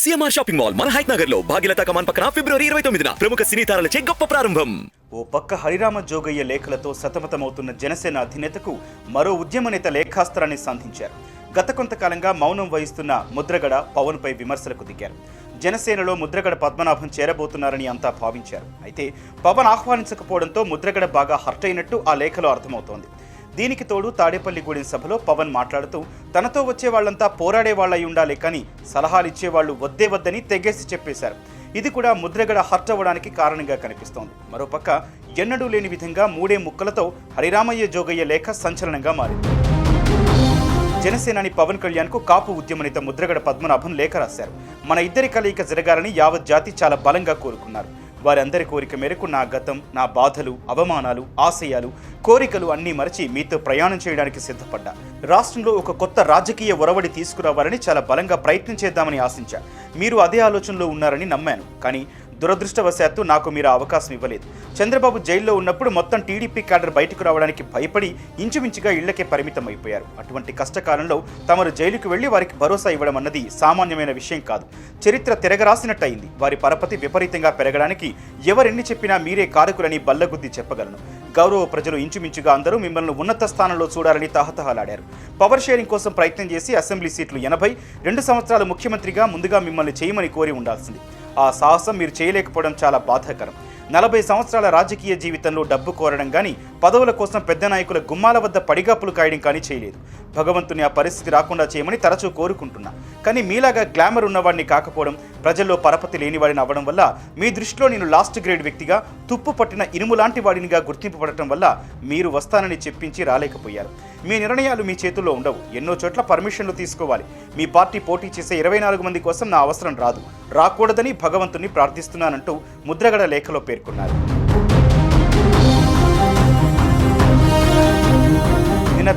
CMR shopping mall మన హైట్ నగర్లో భాగ్యలత కమాన్ పక్కన ఫిబ్రవరి ఇరవై తొమ్మిదిన ప్రముఖ సినీ తారలచే గొప్ప ప్రారంభం. ఓ పక్క హరిరామ జోగయ్య లేఖలతో సతమతమవుతున్న జనసేన అధినేతకు మరో ఉద్యమ నేత లేఖాస్త్రాన్ని సంధించారు. గత కొంతకాలంగా మౌనం వహిస్తున్న ముద్రగడ పవన్పై విమర్శలకు దిగారు. జనసేనలో ముద్రగడ పద్మనాభం చేరబోతున్నారని అంతా భావించారు. అయితే పవన్ ఆహ్వానించకపోవడంతో ముద్రగడ బాగా హర్ట్ అయినట్టు ఆ లేఖలో అర్థమవుతోంది. దీనికి తోడు తాడేపల్లిగూడెం సభలో పవన్ మాట్లాడుతూ తనతో వచ్చే వాళ్ళంతా పోరాడే వాళ్ళై ఉండాలి కానీ సలహాలు ఇచ్చేవాళ్ళు వద్దే వద్దని తెగేసి చెప్పేశారు. ఇది కూడా ముద్రగడ హర్ట్ అవ్వడానికి కారణంగా కనిపిస్తోంది. మరోపక్క ఎన్నడూ లేని విధంగా మూడే ముక్కలతో హరిరామయ్య జోగయ్య లేఖ సంచలనంగా మారింది. జనసేనాని పవన్ కళ్యాణ్కు కాపు ఉద్యమ నేత ముద్రగడ పద్మనాభం లేఖ రాశారు. మన ఇద్దరి కలయిక జరగాలని యావత్ జాతి చాలా బలంగా కోరుకున్నారు. వారందరి కోరిక మేరకు నా గతం నా బాధలు అవమానాలు ఆశయాలు కోరికలు అన్నీ మరచి మీతో ప్రయాణం చేయడానికి సిద్ధపడ్డా. రాష్ట్రంలో ఒక కొత్త రాజకీయ ఒరవడి తీసుకురావాలని చాలా బలంగా ప్రయత్నం చేద్దామని ఆశించా. మీరు అదే ఆలోచనలో ఉన్నారని నమ్మాను. కానీ దురదృష్టవశాత్తు నాకు మీరు అవకాశం ఇవ్వలేదు. చంద్రబాబు జైల్లో ఉన్నప్పుడు మొత్తం టీడీపీ క్యాడర్ బయటకు రావడానికి భయపడి ఇంచుమించుగా ఇళ్ళకే పరిమితం అయిపోయారు. అటువంటి కష్టకాలంలో తమరు జైలుకు వెళ్ళి వారికి భరోసా ఇవ్వడం అన్నది సామాన్యమైన విషయం కాదు. చరిత్ర తిరగరాసినట్టయింది. వారి పరపతి విపరీతంగా పెరగడానికి ఎవరెన్ని చెప్పినా మీరే కారకులని బల్లగుద్ది చెప్పగలను. గౌరవ ప్రజలు ఇంచుమించుగా అందరూ మిమ్మల్ని ఉన్నత స్థానంలో చూడాలని తహతహలాడారు. పవర్ షేరింగ్ కోసం ప్రయత్నం చేసి అసెంబ్లీ సీట్లు ఎనభై రెండు సంవత్సరాలు ముఖ్యమంత్రిగా ముందుగా మిమ్మల్ని చేయమని కోరి ఉండాల్సింది. ఆ సాహసం మీరు చేయలేకపోవడం చాలా బాధాకరం. నలభై సంవత్సరాల రాజకీయ జీవితంలో డబ్బు కోరడం కానీ పదవుల కోసం పెద్ద నాయకుల గుమ్మాల వద్ద పడిగాపులు కాయడం కానీ చేయలేదు. భగవంతుని ఆ పరిస్థితి రాకుండా చేయమని తరచూ కోరుకుంటున్నా. కానీ మీలాగా గ్లామర్ ఉన్నవాడిని కాకపోవడం ప్రజల్లో పరపతి లేనివాడిని అవ్వడం వల్ల మీ దృష్టిలో నేను లాస్ట్ గ్రేడ్ వ్యక్తిగా తుప్పు పట్టిన ఇనుము లాంటి వాడినిగా గుర్తింపబడటం వల్ల మీరు వస్తానని చెప్పించి రాలేకపోయారు. మీ నిర్ణయాలు మీ చేతుల్లో ఉండవు. ఎన్నో చోట్ల పర్మిషన్లు తీసుకోవాలి. మీ పార్టీ పోటీ చేసే ఇరవై నాలుగు మంది కోసం నా అవసరం రాదు. రాకూడదని భగవంతుని ప్రార్థిస్తున్నానంటూ ముద్రగడ లేఖలో పేర్కొన్నారు.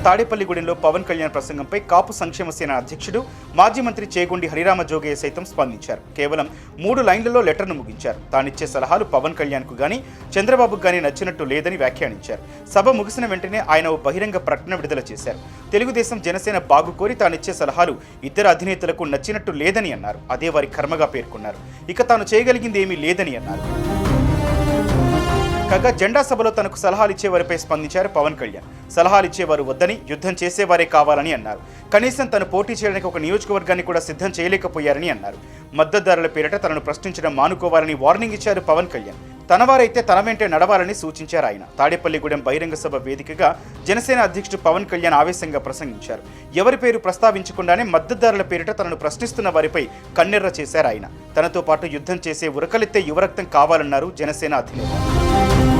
తాడేపల్లిగూడెంలో పవన్ కళ్యాణ్ ప్రసంగంపై కాపు సంక్షేమ సేన అధ్యక్షుడు మాజీ మంత్రి చేగుండి హరిరామ జోగయ్య సైతం స్పందించారు. కేవలం మూడు లైన్లలో లెటర్ను ముగించారు. తానిచ్చే సలహాలు పవన్ కళ్యాణ్కు గానీ చంద్రబాబుకు గానీ నచ్చినట్టు లేదని వ్యాఖ్యానించారు. సభ ముగిసిన వెంటనే ఆయన ఓ బహిరంగ ప్రకటన విడుదల చేశారు. తెలుగుదేశం జనసేన బాగు కోరి తానిచ్చే సలహాలు ఇతర అధినేతలకు నచ్చినట్టు లేదని అన్నారు. అదే వారి కర్మగా పేర్కొన్నారు. ఇక తాను చేయగలిగింది ఏమీ లేదని అన్నారు. కాగా జెండా సభలో తనకు సలహాలు ఇచ్చేవారిపై స్పందించారు పవన్ కళ్యాణ్. సలహాలు ఇచ్చేవారు వద్దని యుద్ధం చేసేవారే కావాలని అన్నారు. కనీసం తను పోటీ చేయడానికి ఒక నియోజకవర్గాన్ని కూడా సిద్ధం చేయలేకపోయారని అన్నారు. మద్దతుదారుల పేరిట తనను ప్రశ్నించడం మానుకోవాలని వార్నింగ్ ఇచ్చారు పవన్ కళ్యాణ్. తనవారైతే తన వెంటే నడవాలని సూచించారు ఆయన. తాడేపల్లిగూడెం బహిరంగ సభ వేదికగా జనసేన అధ్యక్షుడు పవన్ కళ్యాణ్ ఆవేశంగా ప్రసంగించారు. ఎవరి పేరు ప్రస్తావించకుండానే మద్దతుదారుల పేరిట తనను ప్రశ్నిస్తున్న వారిపై కన్నెర్ర చేశారు ఆయన. తనతో పాటు యుద్ధం చేసే ఉరకలెత్తే యువరక్తం కావాలన్నారు జనసేన అధినేత.